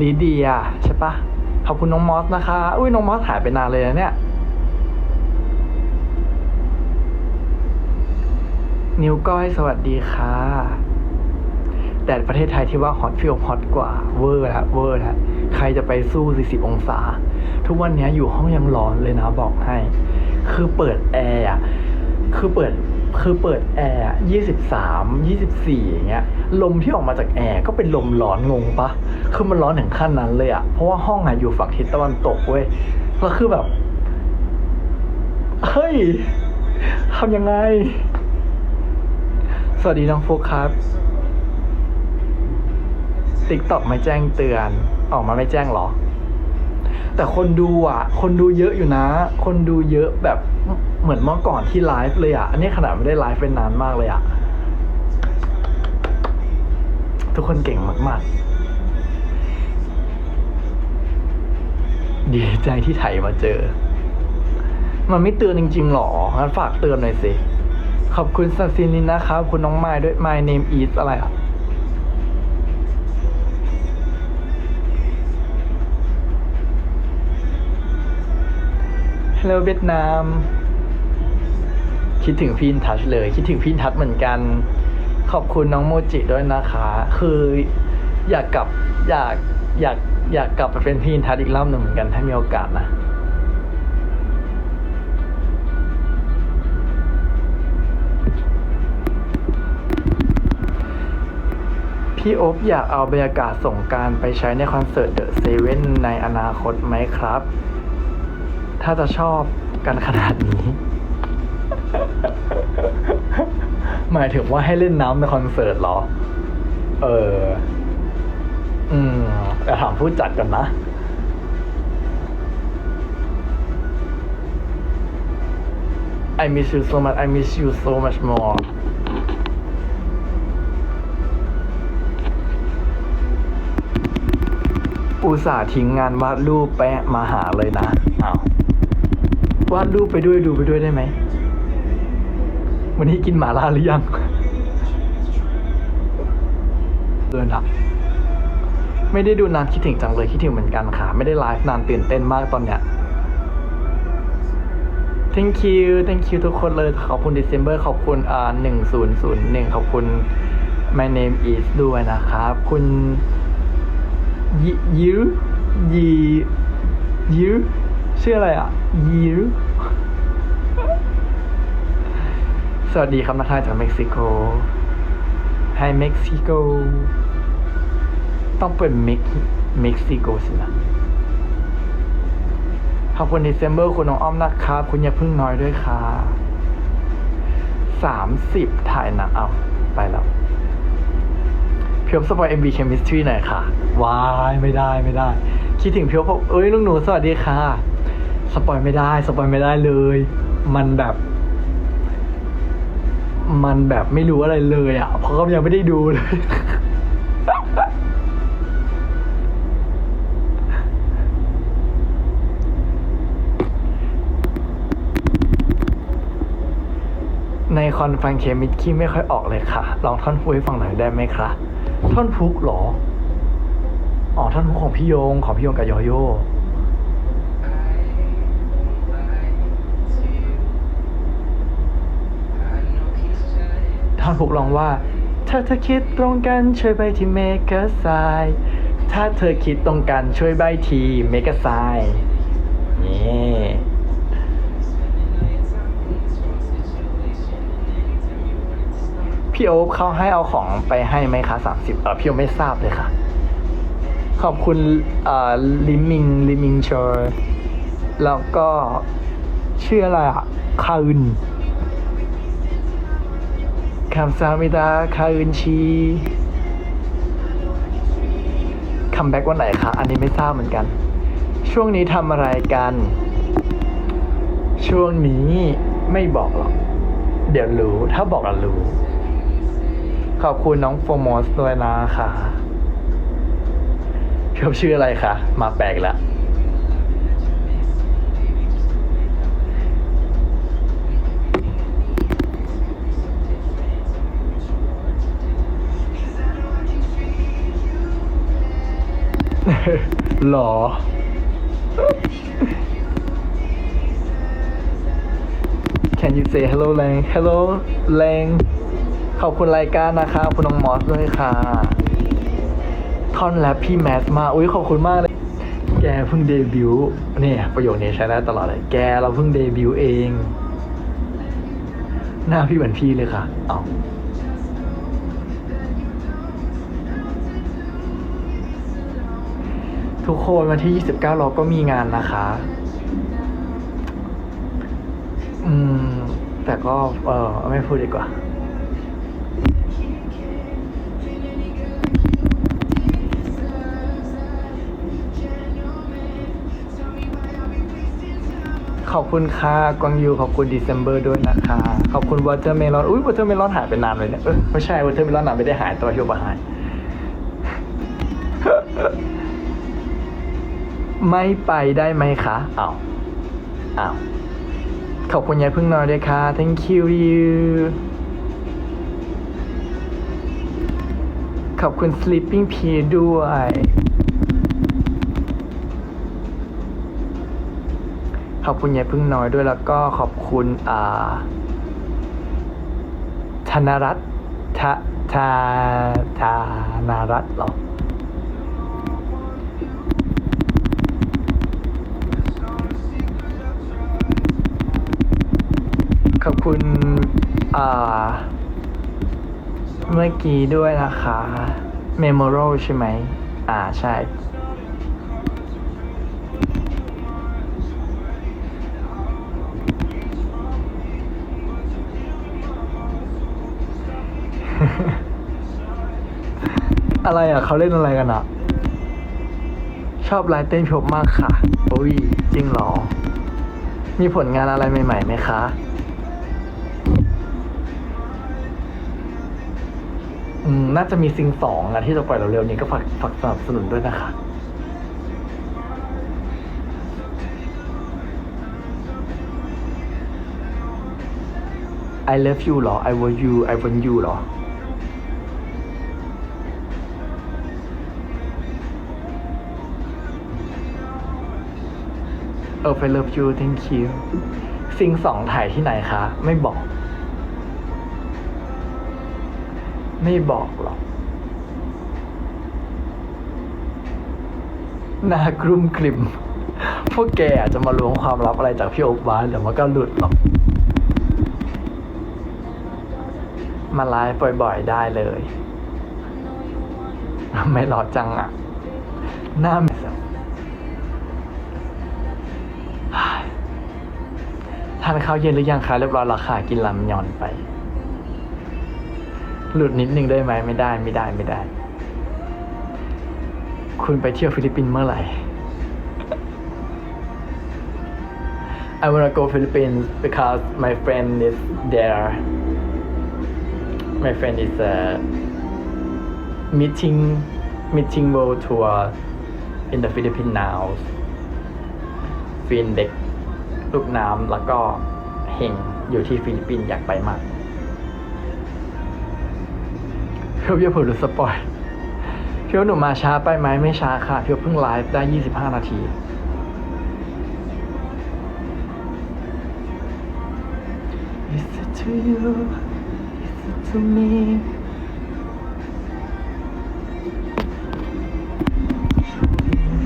ลีเดียใช่ปะขอบคุณน้องมอสนะคะ อุ้ยน้องมอสหายไปนานเลยนะเนี่ยนิ้วก้อยสวัสดีค่ะแดดประเทศไทยที่ว่าฮอตฟิลฮอตกว่าเวอร์ละเวอร์ละใครจะไปสู้ 40 องศา ทุกวันนี้อยู่ห้องยังร้อนเลยนะบอกให้ คือเปิดแอร์คือเปิดคือเปิดแอร์ยี่สิบสามยี่สิบสี่อย่างเงี้ย ลมที่ออกมาจากแอร์ก็เป็นลมร้อนงงปะคือมันร้อนถึงขั้นนั้นเลยอะเพราะว่าห้องอะอยู่ฝั่งทิศตะวันตกเว้ยแล้วคือแบบเฮ้ยทำยังไง สวัสดีน้องโฟกครับติ๊กต็อกไม่แจ้งเตือน ออกมาไม่แจ้งหรอ แต่คนดูอะ คนดูเยอะอยู่นะ คนดูเยอะแบบเหมือนเมื่อก่อนที่ไลฟ์เลยอะ อันนี้ขนาดไม่ได้ไลฟ์เป็นนานมากเลยอะ ทุกคนเก่งมาก ๆ ดีใจที่ไถมาเจอ มันไม่เตือนจริงๆหรองั้นฝากเตือนหน่อยสิ ขอบคุณสัซินินนะครับ คุณน้องไม้ด้วย My name is อะไรอะ Hello เวียดนาม คิดถึงพี่นทัชเลย คิดถึงพี่นทัชเหมือนกัน ขอบคุณน้องโมจิด้วยนะคะ คืออยากกลับอยากอยากอยากกลับไปเป็นพี่อินทัชอีกรอบหนึ่งเหมือนกันถ้ามีโอกาสนะพี่โอ๊บอยากเอาบรรยากาศสงการไปใช้ในคอนเสิร์ตเดอะเซเว่นในอนาคตไหมครับ ถ้าจะชอบกันขนาดนี้ หมายถึงว่าให้เล่นน้ำในคอนเสิร์ตเหรอ เออ อืมแต่ถามผู้จัดกันนะ I miss you so much I miss you so much more อุตส่าห์ทิ้งงานวาดรูปไปะมาหาเลยนะอ้าววาดรูปไปด้วยดูไปด้วยได้ไหม วันนี้กินหมาล่าหรือยังเกินอะไม่ได้ดูนานคิดถึงจังเลยคิดถึงเหมือนกันค่ะ ไม่ได้ไลฟ์นานตื่นเต้นมากตอนเนี้ย thank you thank you ทุกคนเลย ขอบคุณ December ขอบคุณอ่าหนึ่งศูนย์ศูนย์หนึ่งขอบคุณ my name is ด้วยนะครับ คุณยิยิวยียิวชื่ออะไรอะยิ สวัสดีครับนักข่าจากเม็กซิโกไฮเม็กซิโก ต้องเป็นเม็กเม็กซิโกสินะขอบคุณดิเซมเบอร์คุณน้องอ้อมนะครับ คุณอย่าพึ่งน้อยด้วยค่ะสามสิบถ่ายหนะเอาไปแล้วเพี่อบสปอย MB Chemistry หน่อยค่ะวายไม่ได้ไม่ได้ คิดถึงเพี่อบบเอ้ยลุงหนูสวัสดีค่ะ สปอยไม่ได้ สปอยไม่ได้เลย มันแบบ มันแบบไม่รู้อะไรเลยอะ เพราะเขายังไม่ได้ดูเลย ในคอนฟังเคมิดคีไม่ค่อยออกเลยค่ะ ลองท่อนฟุกให้ฟังหน่อยได้ไหมคะท่อนฟุกหรอ อ๋อ ท่อนฟุกของพี่โยง ของพี่โยงกับโยโย่ท่อนฟุ กลองว่า ถ้าเธอคิดตรงกันช่วยไปที่เมกะไซถ้าเธอคิดตรงกันช่วยใบทีเมกะไซนี่พี่โอ๊คเขาให้เอาของไปให้ไหมคะสามสิบเออพี่โอ๊คไม่ทราบเลยค่ะ ขอบคุณเอ่อลิมิงลิมิงเชอร์แล้วก็ชื่ออะไรอะคาอึน คำซามิดาคาอึนชีคัมแบ็กวันไหนคะ อันนี้ไม่ทราบเหมือนกัน ช่วงนี้ทำอะไรกัน ช่วงนี้ไม่บอกหรอก เดี๋ยวรู้ ถ้าบอกอะรู้ ขอบคุณน้องโฟมอสด้วยนะค่ะพี่อบชื่ออะไรคะ มาแปลกแล้ว หรอ Can you say hello แรง Hello แรงขอบคุณรายการนะคะขอบคุณน้องมอสด้วยค่ะ ท่อนแรปพี่แมสมา อุ้ยขอบคุณมากเลย แกเพิ่งเดบิวต์เนี่ยประโยคนี้ใช้ได้ตลอดเลย แกเราเพิ่งเดบิวต์เอง หน้าพี่เหมือนพี่เลยค่ะ เอา ทุกคนวันที่ 29 เราก็มีงานนะคะ อืม แต่ก็ เออไม่พูดดีกว่า ขอบคุณค่ะกวางยูขอบคุณ December ด้วยนะคะ ขอบคุณ Watermelon อุ้ย Watermelon หายไปนานเลยเนี่ย เออไม่ใช่ Watermelon น่ะไม่ได้หายตัวที่ว่าหาย ไม่ไปได้ไหมคะอ้าวอ้าวขอบคุณยายพึ่งน้อยด้วยค่ะ thank you you ขอบคุณ sleeping p e ด้วย ขอบคุณยายพึ่งน้อยด้วยแล้วก็ขอบคุณอ่าธนรัตน์ทะทาธานรัตน์หรอ เมื่อกี้ด้วยนะคะ Memorial ใช่ไหม อ่า ใช่ อะไรอะเขาเล่นอะไรกันอะ ชอบไลฟ์เต้นชบมากค่ะ โอ้ย จริงหรอ มีผลงานอะไรใหม่ๆไหมคะ อืมน่าจะมีซิงสองอะที่จะปล่อยเร็วๆนี้ก็ฝากฝากสนับสนุนด้วยนะคะ I love you เหรอ I want you I want you เหรอ เออ I love you thank you ซิงสองถ่ายที่ไหนคะ ไม่บอก ไม่บอกหรอกหนากรุ่มกลิ่ม พวกแกอาจจะมาล้วงความลับอะไรจากพี่โอ๊คบ้านเดี๋ยวมันก็หลุดหรอก มาไลฟ์บ่อยๆได้เลย ไม่หล่อจังอะ หน้าไม่สทานข้าวเย็นหรือยังคะเรียบร้อยแล้วค่ะกินลำยอนไป หลุดนิดนึงได้ไหมไม่ได้ไม่ได้ไม่ได้ คุณไปเที่ยวฟิลิปปินส์เมื่อไหร่ I wanna go Philippines because my friend is there. My friend is uh, meeting meeting world tour in the Philippines now. ฟินเด็กลูกน้ำแล้วก็เฮงอยู่ที่ฟิลิปปินส์อยากไปมาก เพียวเพี่ยวเผื่อหรือสปอยเพียวหนูมาช้าไปไหมไม่ช้าค่ะ เพียวเพิ่งไลฟ์ได้ 25 นาที Is it to you? Is it to me?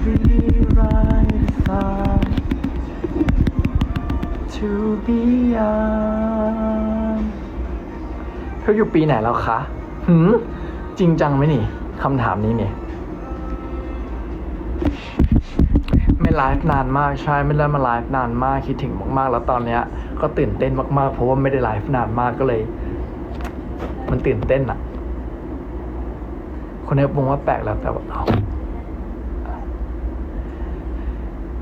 Really right side to be เขาอยู่ปีไหนแล้วคะ หืมจริงจังไหมนี่คำถามนี้เนี่ย ไม่ไลฟ์นานมากใช่ไม่ได้มาไลฟ์นานมากคิดถึงมากๆ แล้วตอนเนี้ย ก็ตื่นเต้นมากๆ เพราะว่าไม่ได้ไลฟ์นานมากก็เลย มันตื่นเต้นอะคนนี้มองว่าแปลกแล้วแต่ว่าเอา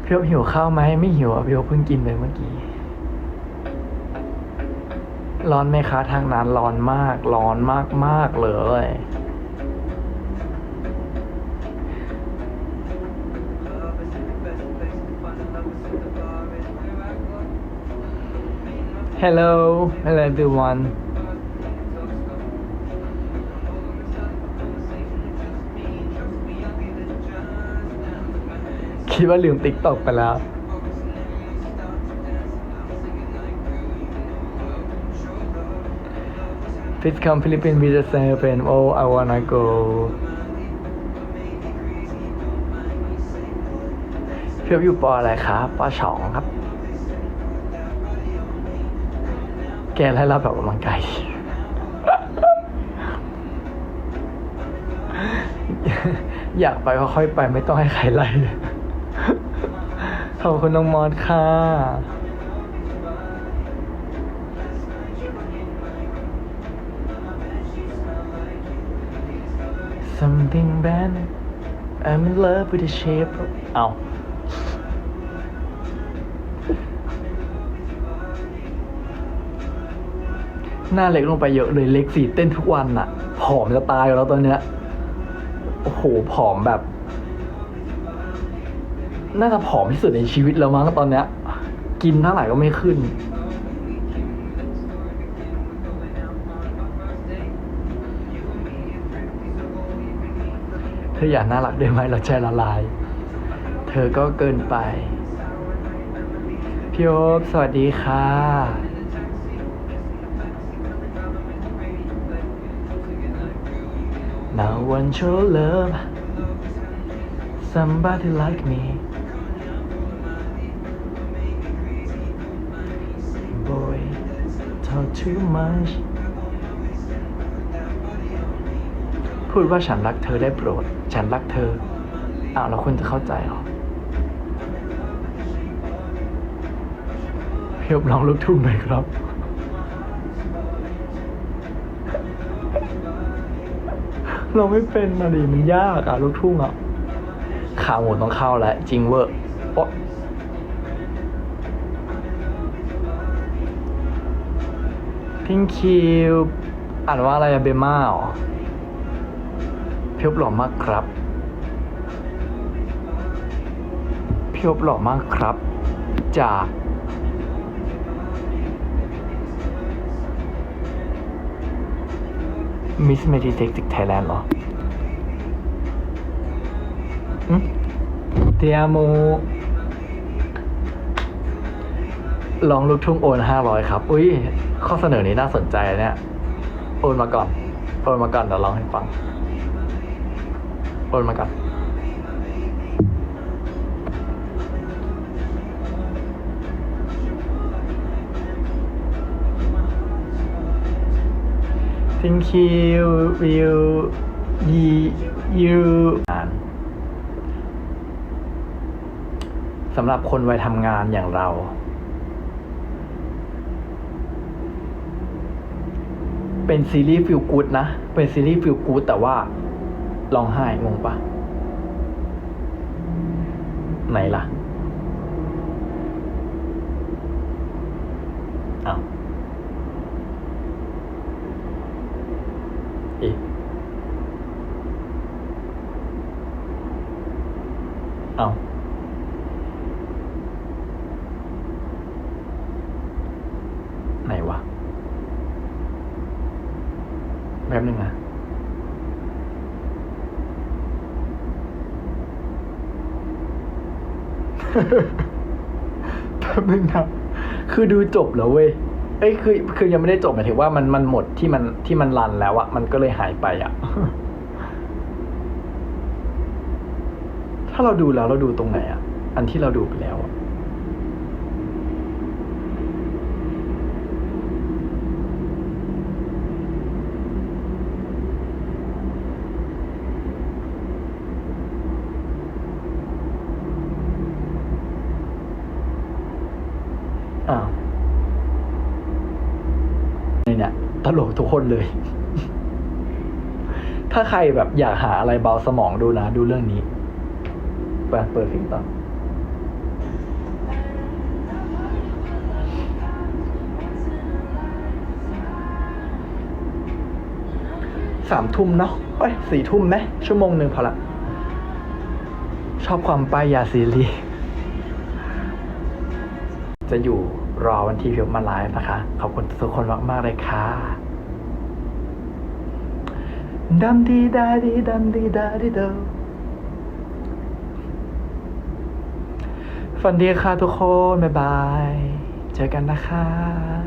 พี่โอ๊คหิวข้าวไหมไม่หิวอะพี่โอ๊คเพิ่งกินไปเมื่อกี้ ร้อนไหมคะทางนั้นร้อนมาก ร้อนมากมากเลย Hello, hello everyone. คิดว่าลืมติ๊กตอกไปแล้ว Please come Philippines with the same friend Oh I wanna go เพียบอยู่ปออะไรครับปอสองครับ แกไล่รับแบบกำลังกายอยากไปก็ค่อยไปไม่ต้องให้ใครไล่ขอบคุณน้องมอสค่ะ something bad I'm in love with the shape of เอาหน้าเล็กลงไปเยอะเลยเล็กสีเต้นทุกวันอะผอมจะตายแล้วตอนเนี้ย โอ้โห ผอมแบบ น่าจะผอมที่สุดในชีวิตแล้วมั้งตอนเนี้ย กินเท่าไหร่ก็ไม่ขึ้น เธออยากน่ารักได้ไหมเราใจละลาย เธอก็เกินไป พี่โอ๊บสวัสดีค่ะ Now want your love Somebody like me Boy talk too much พูดว่าฉันรักเธอได้โปรด ฉันรักเธออ้าวแล้วคุณจะเข้าใจหรอเพียบร้องลูกทุ่งหน่อยครับเราไม่เป็นนะดิมันยากอะลูกทุ่งอะขาหมูต้องเข้าแล้วจริงเวอร์โอ๊ะพิงคิวอ่านว่าอะไรอะเบม่าเหรอ พียบหล่อมากครับเพียบหล่อมากครับ จากมิสเมดิเซ็กจากไทยแลนด์เหรอเตียโมลองลูกทุ่งโอนห้าร้อยครับ อุ้ย ข้อเสนอนี้น่าสนใจเนี่ย โอนมาก่อน โอนมาก่อนเดี๋ยวลองให้ฟัง โอนมาก่อน Thank you will you you สำหรับคนวัยทำงานอย่างเราเป็นซีรีส์ฟิลกูดนะ เป็นซีรีส์ฟิลกูดแต่ว่า ร้องไห้งงปะไหนล่ะอ้าวอีเอาไหนวะ แป๊บนึงนะ แป๊บนึงนะคือดูจบแล้วเว้ยเอ้ยคือ คือยังไม่ได้จบหมายถึงว่ามันมันหมดที่มันที่มันรันแล้วอะมันก็เลยหายไปอะถ้าเราดูแล้วเราดูตรงไหนอะอันที่เราดูไปแล้วอะ อ้าวนี่เนี่ยตลกทุกคนเลย ถ้าใครแบบอยากหาอะไรเบาสมองดูนะ ดูเรื่องนี้เปิดเปิดเพลงต่อสามทุ่มเนาะเอ้ยสี่ทุ่มไหมชั่วโมงหนึ่งพอละ ชอบความป้ายยาซีรีส์จะอยู่ รอวันที่พิวมาไลฟ์นะคะ ขอบคุณทุกคนมาก ๆ เลยค่ะดัมดีดาดีดัมดีดาดีเดฝันดีค่ะทุกคน บ๊ายบาย เจอกันนะคะ